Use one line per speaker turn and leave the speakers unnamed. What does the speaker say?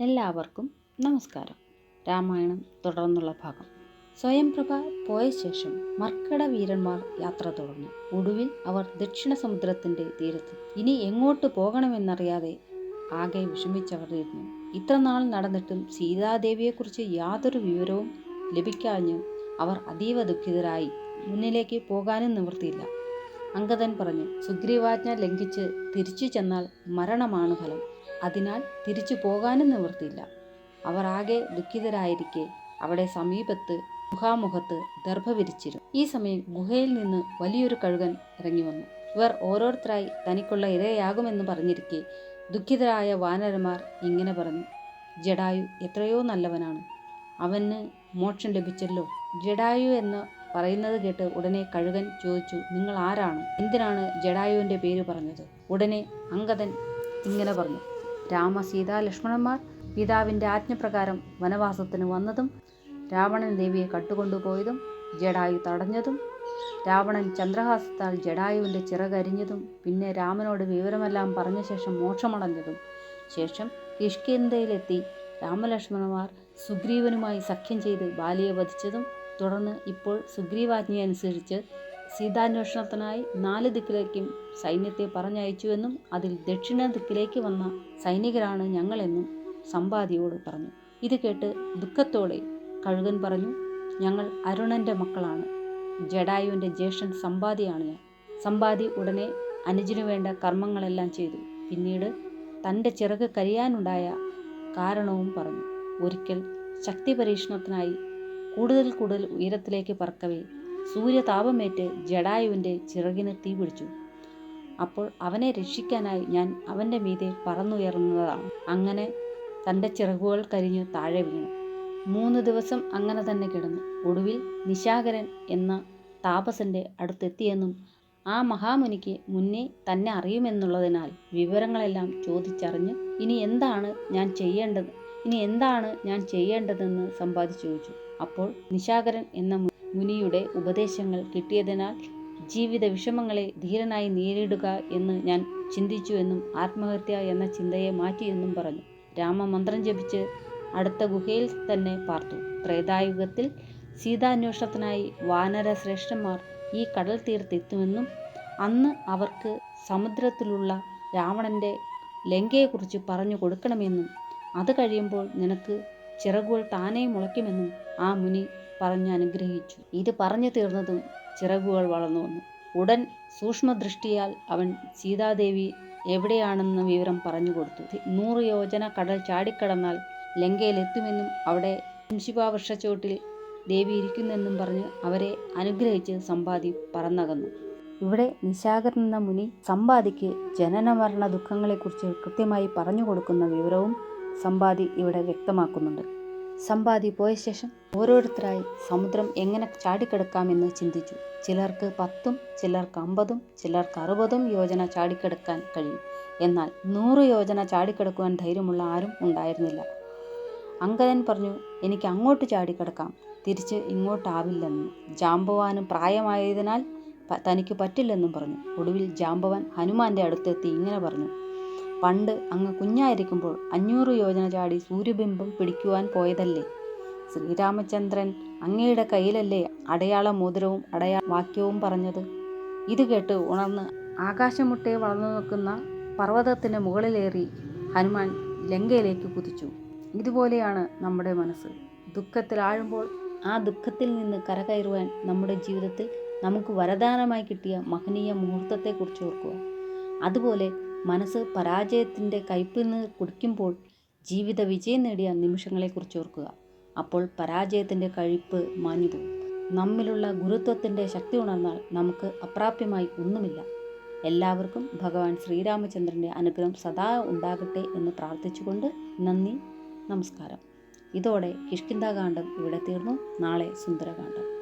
എല്ലാവർക്കും നമസ്കാരം. രാമായണം തുടർന്നുള്ള ഭാഗം. സ്വയംപ്രഭ പോയ ശേഷം മർക്കട വീരന്മാർ യാത്ര തുടർന്നു. ഒടുവിൽ അവർ ദക്ഷിണ സമുദ്രത്തിന്റെ തീരത്ത് ഇനി എങ്ങോട്ട് പോകണമെന്നറിയാതെ ആകെ വിഷമിച്ചവരായിരുന്നു ഇത്ര നാൾ നടന്നിട്ടും സീതാദേവിയെക്കുറിച്ച് യാതൊരു വിവരവും ലഭിക്കാഞ്ഞ് അവർ അതീവ ദുഃഖിതരായി മുന്നിലേക്ക് പോകാനും നിവൃത്തിയില്ല. അങ്കദൻ പറഞ്ഞു സുഗ്രീവാജ്ഞ ലംഘിച്ച് തിരിച്ചു ചെന്നാൽ മരണമാണ് ഫലം. അതിനാൽ തിരിച്ചു പോകാനും നിവൃത്തിയില്ല. അവർ ആകെ ദുഃഖിതരായിരിക്കെ അവിടെ സമീപത്ത് ഗുഹാമുഖത്ത് ദർഭ വിരിച്ചിരുന്നു ഈ സമയം ഗുഹയിൽ നിന്ന് വലിയൊരു കഴുകൻ ഇറങ്ങി വന്നു ഇവർ ഓരോരുത്തരായി തനിക്കുള്ള ഇരയാകുമെന്ന് പറഞ്ഞിരിക്കെ ദുഃഖിതരായ വാനരന്മാർ ഇങ്ങനെ പറഞ്ഞു ജഡായു എത്രയോ നല്ലവനാണ്. അവന് മോക്ഷം ലഭിച്ചല്ലോ. ജഡായു എന്ന് പറയുന്നത് കേട്ട് ഉടനെ കഴുകൻ ചോദിച്ചു നിങ്ങൾ ആരാണ്? എന്തിനാണ് ജഡായുവിന്റെ പേര് പറഞ്ഞത്? ഉടനെ അങ്കദൻ ഇങ്ങനെ പറഞ്ഞു രാമ സീതാ ലക്ഷ്മണന്മാർ പിതാവിന്റെ ആജ്ഞപ്രകാരം വനവാസത്തിന് വന്നതും രാവണൻ ദേവിയെ കട്ടുകൊണ്ടുപോയതും ജഡായു തടഞ്ഞതും രാവണൻ ചന്ദ്രഹാസത്താൽ ജഡായുവിന്റെ ചിറകരിഞ്ഞതും പിന്നെ രാമനോട് വിവരമെല്ലാം പറഞ്ഞ ശേഷം മോക്ഷമടഞ്ഞതും. ശേഷം കിഷ്കിന്തയിലെത്തി രാമലക്ഷ്മണന്മാർ സുഗ്രീവനുമായി സഖ്യം ചെയ്ത് ബാലിയെ വധിച്ചതും തുടർന്ന് ഇപ്പോൾ സുഗ്രീവാജ്ഞയനുസരിച്ച് സീതാന്വേഷണത്തിനായി നാല് ദിക്കിലേക്കും സൈന്യത്തെ പറഞ്ഞയച്ചുവെന്നും അതിൽ ദക്ഷിണ ദിക്കിലേക്ക് വന്ന സൈനികരാണ് ഞങ്ങളെന്നും സമ്പാദിയോട് പറഞ്ഞു. ഇത് കേട്ട് ദുഃഖത്തോടെ കഴുകൻ പറഞ്ഞു ഞങ്ങൾ അരുണന്റെ മക്കളാണ്. ജഡായുവിന്റെ ജ്യേഷ്ഠൻ സമ്പാദിയാണ് ഞാൻ. സമ്പാദി ഉടനെ അനുജിനു വേണ്ട കർമ്മങ്ങളെല്ലാം ചെയ്തു. പിന്നീട് തന്റെ ചിറക് കരിയാനുണ്ടായ കാരണവും പറഞ്ഞു. ഒരിക്കൽ ശക്തി പരീക്ഷണത്തിനായി കൂടുതൽ കൂടുതൽ ഉയരത്തിലേക്ക് പറക്കവേ സൂര്യതാപമേറ്റ് ജഡായുവിന്റെ ചിറകിന് തീ പിടിച്ചു. അപ്പോൾ അവനെ രക്ഷിക്കാനായി ഞാൻ അവന്റെ മീതെ പറന്നുയർന്നതാണ്. അങ്ങനെ തന്റെ ചിറകുകൾ കരിഞ്ഞു താഴെ വീണു. മൂന്ന് ദിവസം അങ്ങനെ തന്നെ കിടന്നു. ഒടുവിൽ നിശാകരൻ എന്ന താപസന്റെ അടുത്തെത്തിയെന്നും ആ മഹാമുനിക്ക് മുന്നേ തന്നെ അറിയുമെന്നുള്ളതിനാൽ വിവരങ്ങളെല്ലാം ചോദിച്ചറിഞ്ഞ് ഇനി എന്താണ് ഞാൻ ചെയ്യേണ്ടത്? ഇനി എന്താണ് ഞാൻ ചെയ്യേണ്ടതെന്ന് സമ്പാദിച്ചു ചോദിച്ചു. അപ്പോൾ നിശാകരൻ എന്ന മുനിയുടെ ഉപദേശങ്ങൾ കിട്ടിയതിനാൽ ജീവിത വിഷമങ്ങളെ ധീരനായി നേരിടുക എന്ന് ഞാൻ ചിന്തിച്ചുവെന്നും ആത്മഹത്യ എന്ന ചിന്തയെ മാറ്റിയെന്നും പറഞ്ഞു. രാമമന്ത്രം ജപിച്ച് അടുത്ത ഗുഹയിൽ തന്നെ പാർത്തു. ത്രേതായുഗത്തിൽ സീതാന്വേഷണത്തിനായി വാനര ശ്രേഷ്ഠന്മാർ ഈ കടൽ തീരത്തെത്തുമെന്നും അന്ന് അവർക്ക് സമുദ്രത്തിലുള്ള രാവണന്റെ ലങ്കയെക്കുറിച്ച് പറഞ്ഞു കൊടുക്കണമെന്നും അത് കഴിയുമ്പോൾ നിനക്ക് ചിറകുകൾ താനേ മുളയ്ക്കുമെന്നും ആ മുനി പറഞ്ഞ് അനുഗ്രഹിച്ചു. ഇത് പറഞ്ഞു തീർന്നതും ചിറകുകൾ വളർന്നു വന്നു. ഉടൻ സൂക്ഷ്മദൃഷ്ടിയാൽ അവൻ സീതാദേവി എവിടെയാണെന്ന വിവരം പറഞ്ഞു കൊടുത്തു. നൂറ് യോജന കടൽ ചാടിക്കടന്നാൽ ലങ്കയിലെത്തുമെന്നും അവിടെ വൃക്ഷച്ചുവട്ടിൽ ദേവി ഇരിക്കുന്നെന്നും പറഞ്ഞ് അവരെ അനുഗ്രഹിച്ച് സമ്പാദി പറന്നകന്നു. ഇവിടെ നിശാകരൻ എന്ന മുനി സമ്പാദിക്ക് ജനന മരണ ദുഃഖങ്ങളെക്കുറിച്ച് കൃത്യമായി പറഞ്ഞു കൊടുക്കുന്ന വിവരവും സമ്പാദി ഇവിടെ വ്യക്തമാക്കുന്നുണ്ട്. സമ്പാദി പോയ ശേഷം ഓരോരുത്തരായി സമുദ്രം എങ്ങനെ ചാടിക്കിടക്കാമെന്ന് ചിന്തിച്ചു. ചിലർക്ക് പത്തും ചിലർക്ക് അമ്പതും ചിലർക്ക് അറുപതും യോജന ചാടിക്കിടക്കാൻ കഴിയും. എന്നാൽ നൂറ് യോജന ചാടിക്കിടക്കുവാൻ ധൈര്യമുള്ള ആരും ഉണ്ടായിരുന്നില്ല. അങ്കദൻ പറഞ്ഞു എനിക്ക് അങ്ങോട്ട് ചാടിക്കിടക്കാം. തിരിച്ച് ഇങ്ങോട്ടാവില്ലെന്ന്. ജാമ്പവാനും പ്രായമായതിനാൽ തനിക്ക് പറ്റില്ലെന്നും പറഞ്ഞു. ഒടുവിൽ ജാമ്പവാൻ ഹനുമാന്റെ അടുത്തെത്തി ഇങ്ങനെ പറഞ്ഞു. പണ്ട് അങ്ങ് കുഞ്ഞായിരിക്കുമ്പോൾ അഞ്ഞൂറ് യോജന ചാടി സൂര്യബിംബം പിടിക്കുവാൻ പോയതല്ലേ? ശ്രീരാമചന്ദ്രൻ അങ്ങയുടെ കയ്യിലല്ലേ അടയാള മോതിരവും അടയാള വാക്യവും പറഞ്ഞത്? ഇത് കേട്ട് ഉണർന്ന് ആകാശമുട്ടെ വളർന്നു നിൽക്കുന്ന പർവതത്തിന് മുകളിലേറി ഹനുമാൻ ലങ്കയിലേക്ക് കുതിച്ചു. ഇതുപോലെയാണ് നമ്മുടെ മനസ്സ്. ദുഃഖത്തിലാഴുമ്പോൾ ആ ദുഃഖത്തിൽ നിന്ന് കരകയറുവാൻ നമ്മുടെ ജീവിതത്തിൽ നമുക്ക് വരദാനമായി കിട്ടിയ മഹനീയ മുഹൂർത്തത്തെക്കുറിച്ച് ഓർക്കുക. അതുപോലെ മനസ്സ് പരാജയത്തിന്റെ കയ്പിൽ നിന്ന് കുടിക്കുമ്പോൾ ജീവിത വിജയം നേടിയ നിമിഷങ്ങളെക്കുറിച്ച് ഓർക്കുക. അപ്പോൾ പരാജയത്തിന്റെ കഴിപ്പ് മാഞ്ഞു പോകും നമ്മിലുള്ള ഗുരുത്വത്തിന്റെ ശക്തി ഉണർന്നാൽ നമുക്ക് അപ്രാപ്യമായി ഒന്നുമില്ല. എല്ലാവർക്കും ഭഗവാൻ ശ്രീരാമചന്ദ്രന്റെ അനുഗ്രഹം സദാ ഉണ്ടാകട്ടെ എന്ന് പ്രാർത്ഥിച്ചുകൊണ്ട് നന്ദി നമസ്കാരം. ഇതോടെ കിഷ്കിന്താകാന്ഡം ഇവിടെ തീർന്നു. നാളെ സുന്ദരകാന്ഡം.